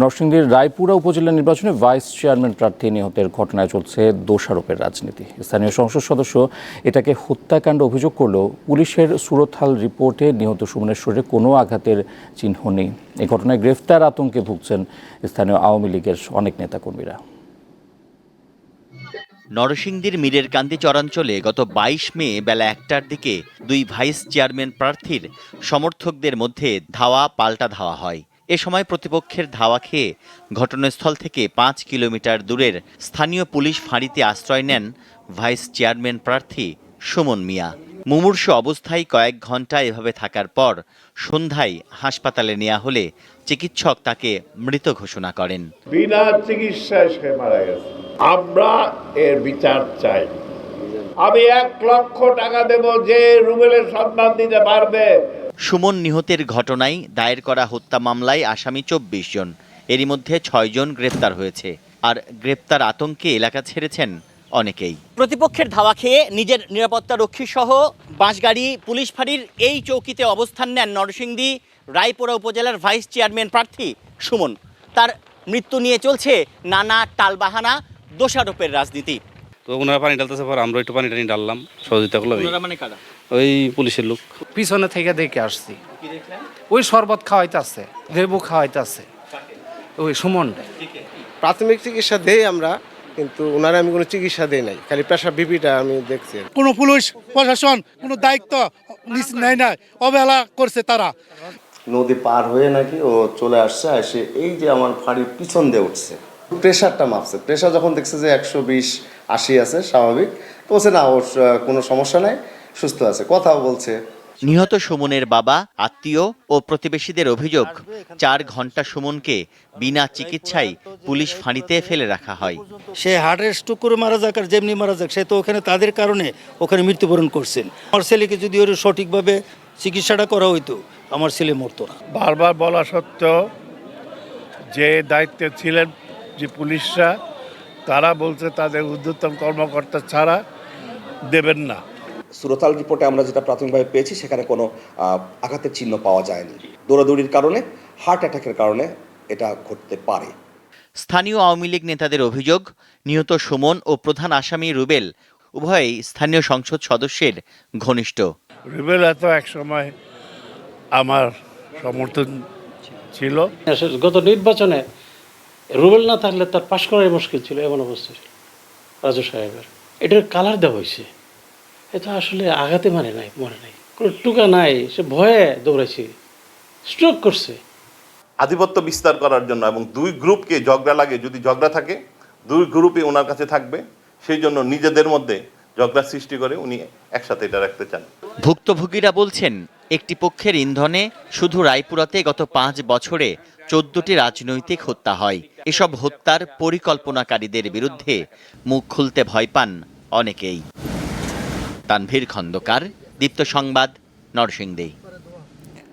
নরসিংদীর রায়পুরা উপজেলা নির্বাচনে ভাইস চেয়ারম্যান প্রার্থী নিহতের ঘটনায় চলছে দোষারোপের রাজনীতি। স্থানীয় সংসদ সদস্য এটাকে হত্যাকাণ্ড অভিযোগ করলেও পুলিশের সুরতহাল রিপোর্টে নিহত সুমনের শরীরে কোনো আঘাতের চিহ্ন নেই। এই ঘটনায় গ্রেফতার আতঙ্কে ভুগছেন স্থানীয় আওয়ামী লীগের অনেক নেতাকর্মীরা। নরসিংদীর মীরের কান্দি চরাঞ্চলে গত বাইশ মে বেলা একটার দিকে দুই ভাইস চেয়ারম্যান প্রার্থীর সমর্থকদের মধ্যে ধাওয়া পাল্টা ধাওয়া হয়। এ সময় প্রতিপক্ষের ধাওয়া খেয়ে ঘটনাস্থল থেকে পাঁচ কিলোমিটার দূরের স্থানীয় পুলিশ ফাঁড়িতে আশ্রয় নেন ভাইস চেয়ারম্যান প্রার্থী সুমন মিয়া। মুমূর্ষু অবস্থায় কয়েক ঘণ্টা এভাবে থাকার পর সন্ধ্যায় হাসপাতালে নেওয়া হলে চিকিৎসক তাকে মৃত ঘোষণা করেন। বিনা চিকিৎসায় সে মারা গেছে। আমরা এর বিচার চাই। আমি এক লক্ষ টাকা দেব যে রুবেলের সন্ধান দিতে পারবে। সুমন নিহতের ঘটনায় দায়ের করা হত্যা মামলায় আসামি চব্বিশ জন। এরই মধ্যে ছয়জন গ্রেপ্তার হয়েছে। আর গ্রেপ্তার আতঙ্কে এলাকা ছেড়েছেন অনেকেই। প্রতিপক্ষের ধাওয়া খেয়ে নিজের নিরাপত্তা রক্ষী সহ বাঁশগাড়ি, পুলিশ ফাঁড়ির এই চৌকিতে অবস্থান নেন নরসিংদী রায়পুরা উপজেলার ভাইস চেয়ারম্যান প্রার্থী সুমন। তার মৃত্যু নিয়ে চলছে নানা টালবাহানা, দোষারোপের রাজনীতি। তো ওনারা পানি ডালতেছে পর আমরা একটু পানি টানি ডাললাম সহযোগিতা করলাম এই। মানে ওই পুলিশের লোক। পিছনে থেকে দেখে আসছি। ওই শরবত খাওয়াইতেছে লেবু খাওয়াইতেছে। ওই সুমন প্রাথমিক চিকিৎসা দেই আমরা কিন্তু ওনারা আমি কোনো চিকিৎসা দেই নাই। খালি প্রেশার বিপিটা আমি দেখছি কোনো পুলিশ প্রশাসন কোনো দায়িত্ব নেয় না অবহেলা করছে তারা। নদী পার হয়ে নাকি ও চলে আসছে এসে এই যে আমার ফাড়ির পিছন দিয়ে উঠছে। প্রেশারটা মাপছে। প্রেশার যখন দেখছে যে একশো বিশ আশি আছে স্বাভাবিক। তো বলছে না ওর কোনো সমস্যা নাই সুস্থ আছে। কথাও বলছে। নিহত সুমনের বাবা আত্মীয় ও প্রতিবেশীদের অভিযোগ চার ঘণ্টা সুমনকে বিনা চিকিৎসায় পুলিশ ফাঁড়িতে ফেলে রাখা হয়। সে হার্টের স্ট্রোক করে মারা যাক আর যেমনি মারা যাক সে তো ওখানে তাদের কারণে ওখানে মৃত্যুবরণ করছেন। আমার ছেলেকে যদি ওর সঠিকভাবে চিকিৎসাটা করা হইতো আমার ছেলে মরতো না। বারবার বলা সত্ত্বেও যে দায়িত্বে ছিলেন যে পুলিশরা তারা বলছে তাদের ঊর্ধ্বতন কর্মকর্তা ছাড়া দেবেন না। সুরতাল রিপোর্টে আমরা যেটা প্রাথমিকভাবে পেয়েছি সেখানে কোনো আঘাতের চিহ্ন পাওয়া যায়নি। দৌড়াদৌড়ির কারণে হার্ট অ্যাটাকের কারণে এটা ঘটতে পারে। স্থানীয় আওয়ামী লীগ নেতাদের অভিযোগ নিহত সুমন ও প্রধান আসামি রুবেল উভয়ই স্থানীয় সংসদ সদস্যের ঘনিষ্ঠ। রুবেল এত এক সময় আমার সমর্থন ছিল। গত নির্বাচনে রুবেল না থাকলে তার পাশ করাই মুশকিল ছিল এমন অবস্থা ছিল। রাজু সাহেবের। এটার কালার দেওয়া হয়েছে। এটা আসলে আঘাতে মানে নাই মনে নাই। কোনো টুকা নাই সে ভয়ে দৌড়াইছে। স্ট্রোক করছে। আধিপত্য বিস্তার করার জন্য এবং দুই গ্রুপকে ঝগড়া লাগে যদি ঝগড়া থাকে দুই গ্রুপই ওনার কাছে থাকবে। সেই জন্য নিজেদের মধ্যে ঝগড়া সৃষ্টি করে উনি একসাথে এটা রাখতে চান। ভুক্তভোগীরা বলছেন একটি পক্ষের ইন্ধনে শুধু রায়পুরাতে গত পাঁচ বছরে চোদ্দটি রাজনৈতিক হত্যা হয়। এসব হত্যার পরিকল্পনাকারীদের বিরুদ্ধে মুখ খুলতে ভয় পান অনেকেই। তানভীর খন্দকার, দীপ্ত সংবাদ, নরসিংদী।